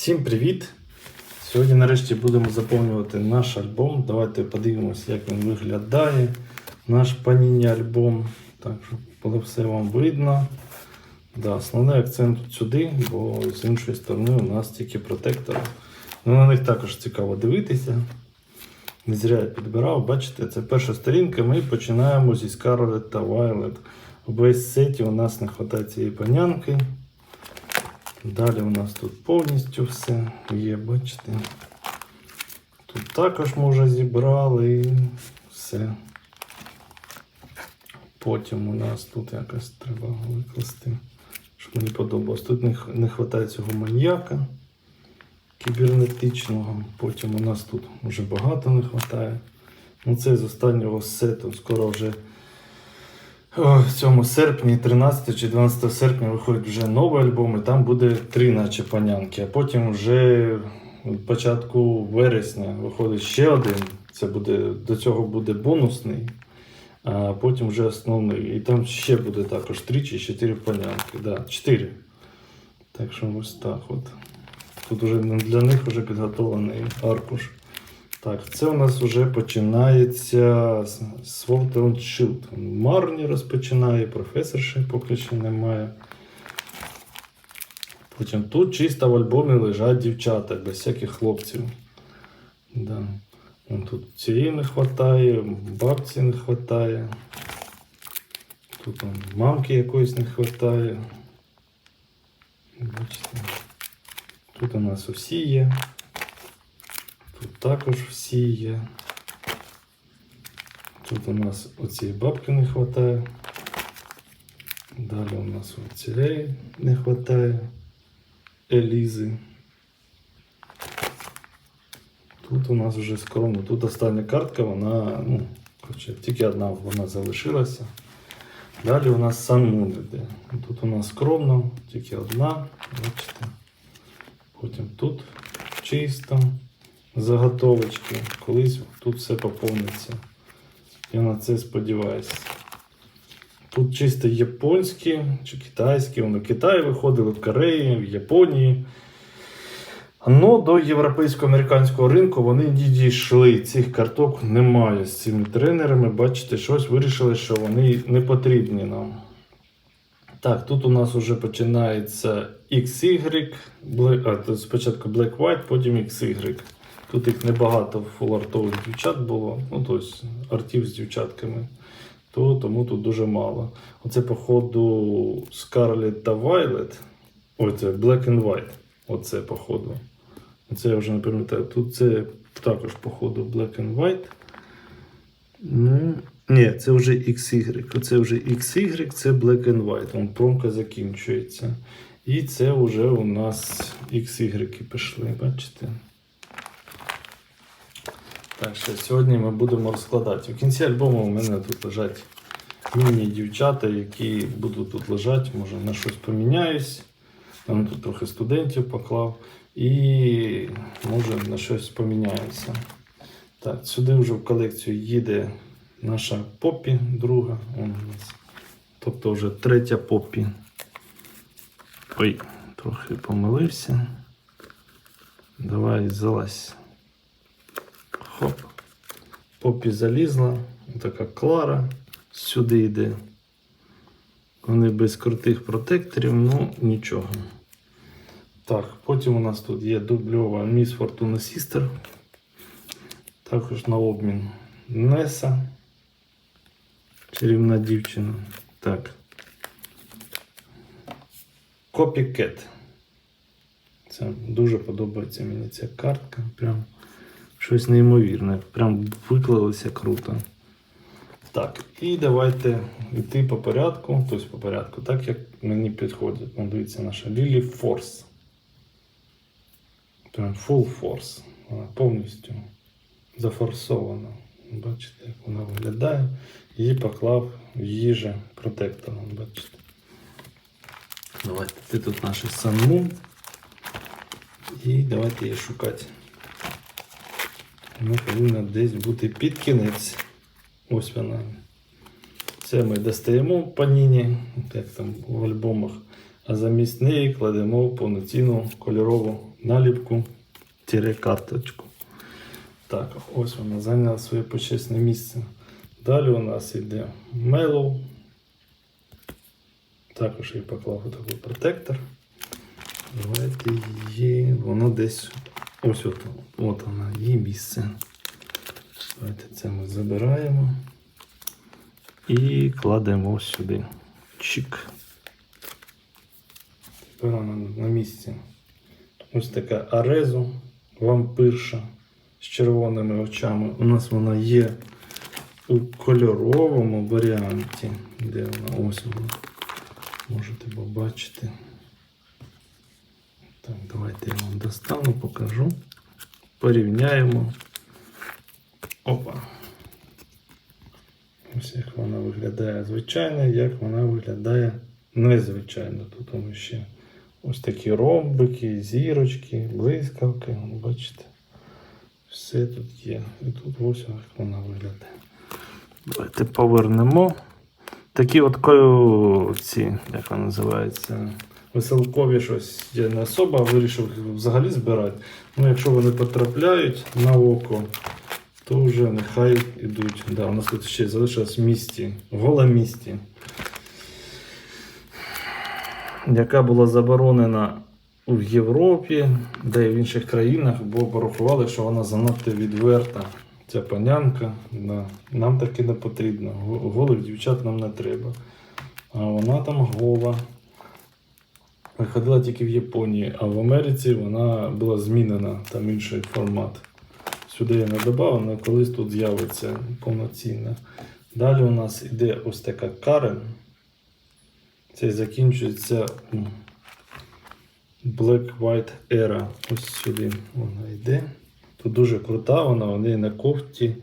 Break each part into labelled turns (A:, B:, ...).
A: Всім привіт! Сьогодні нарешті будемо заповнювати наш альбом. Давайте подивимося, як він виглядає. Наш паніні альбом. Так, щоб було все вам видно. Да, основний акцент сюди, бо з іншої сторони у нас тільки протектори. Ну, на них також цікаво дивитися. Не зря я підбирав, бачите, це перша сторінка. Ми починаємо зі Scarlet та Violet. В весь сеті у нас не вистачає цієї панянки. Далі у нас тут повністю все є, бачите. Тут також ми вже зібрали все. Потім у нас тут якось треба викласти, щоб мені подобалось. Тут не, вистачає цього маньяка кібернетичного. Потім у нас тут вже багато не вистачає. Ну, це з останнього сету. Скоро вже в цьому серпні, 13 чи 12 серпня, виходить вже новий альбом, і там буде три наче панянки. А потім вже початку вересня виходить ще один. Це буде, до цього буде бонусний, а потім вже основний. І там ще буде також три чи чотири панянки. Да, чотири. Так що ось так от. Тут вже для них вже підготовлений аркуш. Так, це у нас вже починається Sword Shield. Марні розпочинає, професор ще поки що немає. Потім тут чисто в альбомі лежать дівчата, без всяких хлопців. Да. Тут цієї не вистачає, бабці не вистачає. Тут вон, мамки якоїсь не вистачає. Тут у нас усі є. Тут також всі є. Тут у нас оцієї бабки не вистачає. Далі у нас цієї не вистачає. Елізи. Тут у нас вже скромно. Тут остання картка, вона, ну, коротше, тільки одна вона залишилася. Далі у нас Moon іде. Тут у нас скромно, тільки одна. Бачите. Потім тут чисто заготовочки. Колись тут все поповниться. Я на це сподіваюся. Тут чисто японські чи китайські. Вони в Китаї виходили, в Кореї, в Японії. Но до європейсько-американського ринку вони не дійшли. Цих карток немає з цими тренерами. Бачите, щось вирішили, що вони не потрібні нам. Так, тут у нас вже починається XY, а, спочатку Black White, потім XY. Тут їх небагато фулартових дівчат було, ну тобто артів з дівчатками, то тому тут дуже мало. Оце, походу, Scarlet та Violet. Ой, це Black and White. Оце, походу. Оце я вже не пам'ятаю. Тут це також, походу, Black and White. Ну, ні, це вже XY. Оце вже XY, це Black and White. Вон промка закінчується. І це вже у нас XY пішли, бачите? Так що сьогодні ми будемо розкладати. В кінці альбому у мене тут лежать міні-дівчата, які будуть тут лежати, може на щось поміняюсь. Там тут трохи студентів поклав. І може на щось поміняюся. Так, сюди вже в колекцію їде наша попі, друга. У нас. Тобто вже третя попі. Ой, трохи помилився. Давай залазь. Хоп. Попі залізла. Така Клара сюди йде. Вони без крутих протекторів, ну нічого. Так, потім у нас тут є дубльова Miss Fortuna Sister. Також на обмін Неса. Чарівна дівчина. Так. Copycat. Це дуже подобається мені ця картка. Прям щось неймовірне. Прям виклалося круто. Так, і давайте йти по порядку, тобто по порядку, так як мені підходить. Ну, дивіться, наша Лілі Форс. Прям full force. Вона повністю зафорсована. Бачите, як вона виглядає. Її поклав в їжа протектором. Бачите. Давайте ти тут наш санму. І давайте її шукати. Вона повинна десь бути під кінець. Ось вона. Це ми достаємо паніні, як там в альбомах, а замість неї кладемо повноцінну кольорову наліпку карточку. Так, ось вона зайняла своє почесне місце. Далі у нас йде Mellow. Також я поклав такий протектор. Давайте її. Воно десь. Ось от, от вона, її місце. Давайте це ми забираємо і кладемо сюди. Чик. Тепер вона на місці. Ось така арезу, вампирша з червоними очами. У нас вона є у кольоровому варіанті. Де вона? Ось вона. Можете побачити. Так, давайте я вам достану, покажу. Порівняємо. Опа. Ось як вона виглядає звичайно, як вона виглядає незвичайно. Тут воно ще ось такі ромбики, зірочки, блискавки. Бачите. Все тут є. І тут ось як вона виглядає. Давайте повернемо. Такі от ці, як вони називаються, веселкові щось. Я не особа вирішив взагалі збирати. Ну, якщо вони потрапляють на око, то вже нехай ідуть. Да, у нас тут ще залишилось місті, гола місті, яка була заборонена в Європі, де і в інших країнах, бо порахували, що вона занадто відверта. Ця панянка, да. нам таки не потрібно. Го- Голих дівчат нам не треба. А вона там гола. Виходила тільки в Японії, а в Америці вона була змінена, там інший формат. Сюди я не додав, але колись тут з'явиться повноцінна. Далі у нас іде ось така Карен. Це закінчується Black White Era. Ось сюди вона йде. Тут дуже крута вона, неї на кофті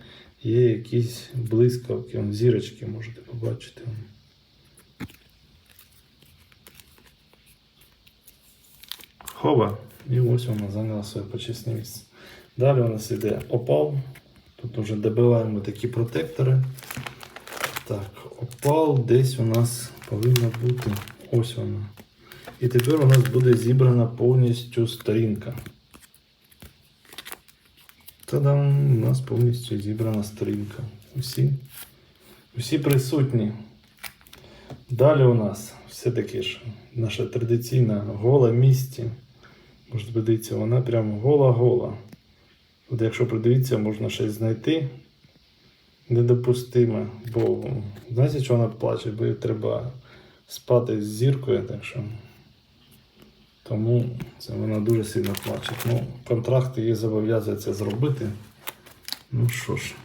A: є якісь блискавки, зірочки можете побачити. Хова. І ось вона зайняла своє почесне місце. Далі у нас йде опал. Тут вже добиваємо такі протектори. Так, опал десь у нас повинна бути. Ось вона. І тепер у нас буде зібрана повністю сторінка. Та-дам! У нас повністю зібрана сторінка. Усі, усі присутні. Далі у нас все таки ж наша традиційна гола місті. Можете подивитися, вона прямо гола-гола. От якщо придивитися, можна щось знайти недопустиме. Бо знаєте, що вона плаче? Бо їй треба спати з зіркою, так що. Тому це вона дуже сильно плаче. Ну, контракт її зобов'язує це зробити. Ну що ж.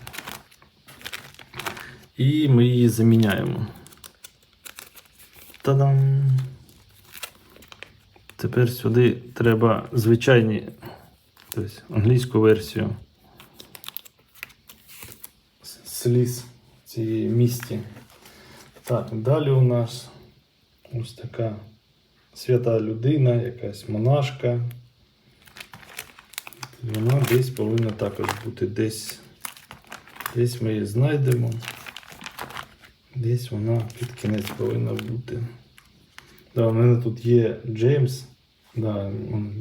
A: І ми її заміняємо. Та-дам! Тепер сюди треба звичайні, тобто англійську версію сліз цієї місті. Так, далі у нас ось така свята людина, якась монашка. Вона десь повинна також бути десь. Десь ми її знайдемо. Десь вона під кінець повинна бути. Да, у мене тут є Джеймс. Да,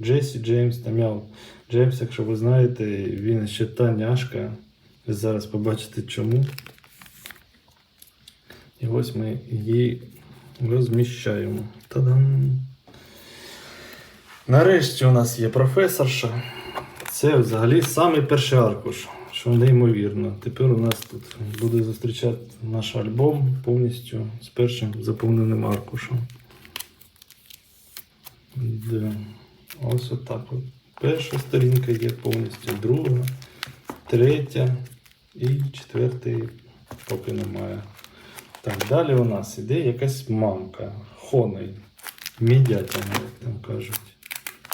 A: Джесі Джеймс, Там'ял Джеймс, якщо ви знаєте, він ще та няшка. Ви зараз побачите чому. І ось ми її розміщаємо. Та-дам! Нарешті у нас є професорша. Це взагалі самий перший аркуш, що неймовірно. Тепер у нас тут буде зустрічати наш альбом повністю з першим заповненим аркушем. Да. Ось отак. От. Перша сторінка є повністю, друга, третя і четвертої поки немає. Так, далі у нас іде якась мамка, хоней, мідятина, як там кажуть.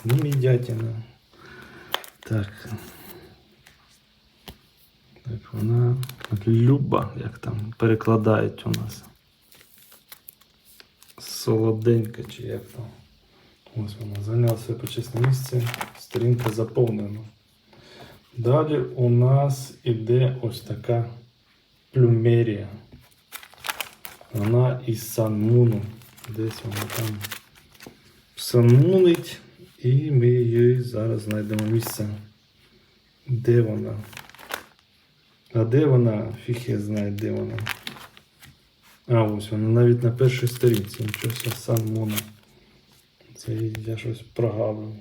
A: Не мідятина. Так. Так, вона Люба, як там перекладають у нас. Солоденька чи як там. Ось вона зайняла своє почесне місце. Сторінка заповнена. Далі у нас іде ось така плюмерія. Вона із Санмуну. Десь вона там санмунить. І ми її зараз знайдемо місце. Де вона? А де вона? Фіг я знає, де вона. А, ось вона навіть на першій сторінці. Нічого себе, Сан Мона. Це я щось прогавив.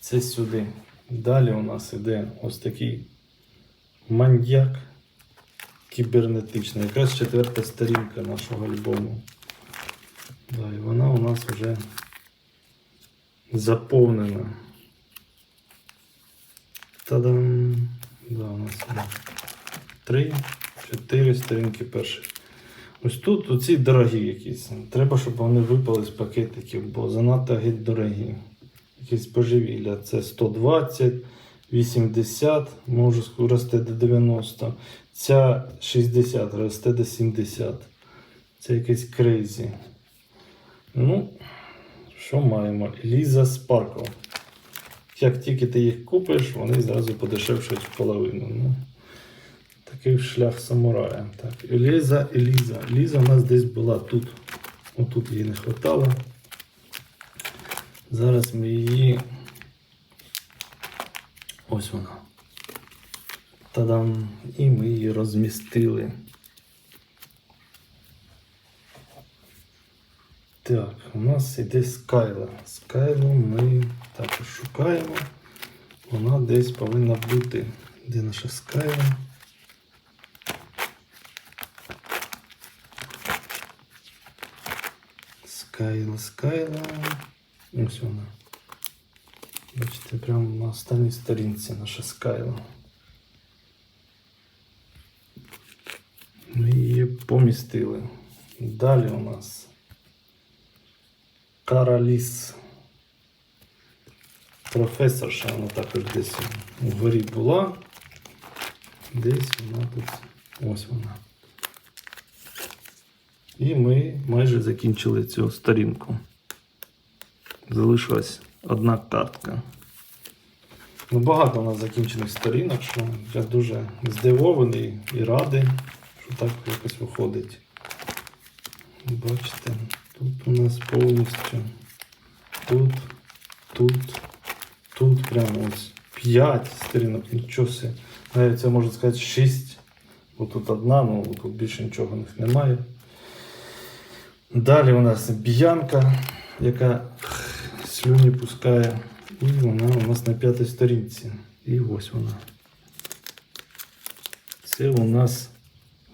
A: Це сюди. Далі у нас іде ось такий маньяк кібернетичний. Якраз четверта сторінка нашого альбому. Да, і вона у нас вже заповнена. Та-дам! Да, у нас три, чотири сторінки перших. Ось тут оці дорогі якісь. Треба, щоб вони випали з пакетиків, бо занадто геть дорогі. Якісь божевілля. Це 120, 80, може росте до 90. Ця 60 росте до 70. Це якесь крейзі. Ну, що маємо? Ліза Спаркл. Як тільки ти їх купиш, вони зразу подешевшують в половину. Ну, такий шлях самурая. Так, Еліза, Еліза. Ліза у нас десь була тут. Отут її не вистачало. Зараз ми її. Ось вона. Та-дам! І ми її розмістили. Так, у нас іде Скайла. Скайлу ми також шукаємо. Вона десь повинна бути. Де наша Скайла? Скайла, Скайла. Ось вона. Бачите, прямо на останній сторінці наша Скайла. Ми її помістили. Далі у нас Караліс. Професорша, вона також десь вгорі була. Десь вона тут. Ось вона. І ми майже закінчили цю сторінку. Залишилась одна картка. Ну, багато у нас закінчених сторінок, що я дуже здивований і радий, що так якось виходить. Бачите, тут у нас повністю. Тут, тут, тут прямо ось 5 сторінок, нічого. Навіть це можна сказати 6. Бо тут одна, ну тут більше нічого в них немає. Далі у нас б'янка, яка слюні пускає. І вона у нас на п'ятій сторінці. І ось вона. Це у нас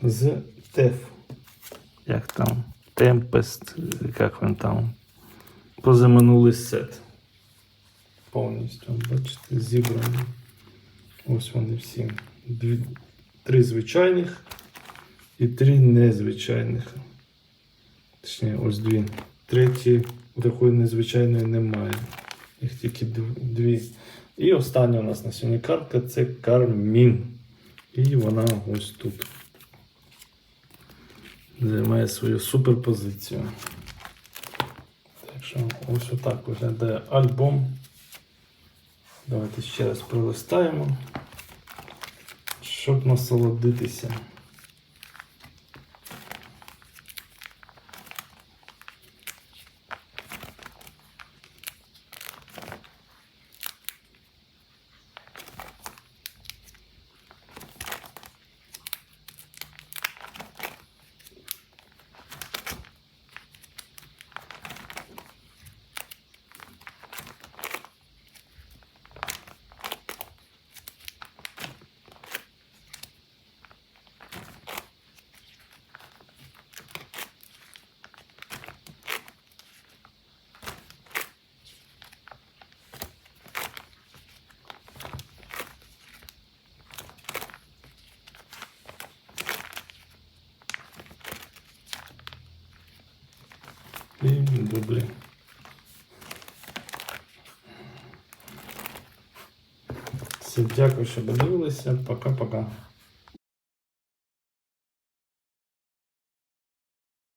A: з ТЕФ. Як там? Темпест, як він там. Позаминулий сет. Повністю, бачите, зібрані. Ось вони всі. Дві, три звичайних і три незвичайних. Точніше, ось дві. Треті такої незвичайної немає. Їх тільки дві. І остання у нас на сьогодні картка це Кармін. І вона ось тут. Займає свою суперпозицію. Так що ось отак виглядає альбом. Давайте ще раз пролистаємо, щоб насолодитися. Дублі. Всім дякую, що подивилися. Пока-пока.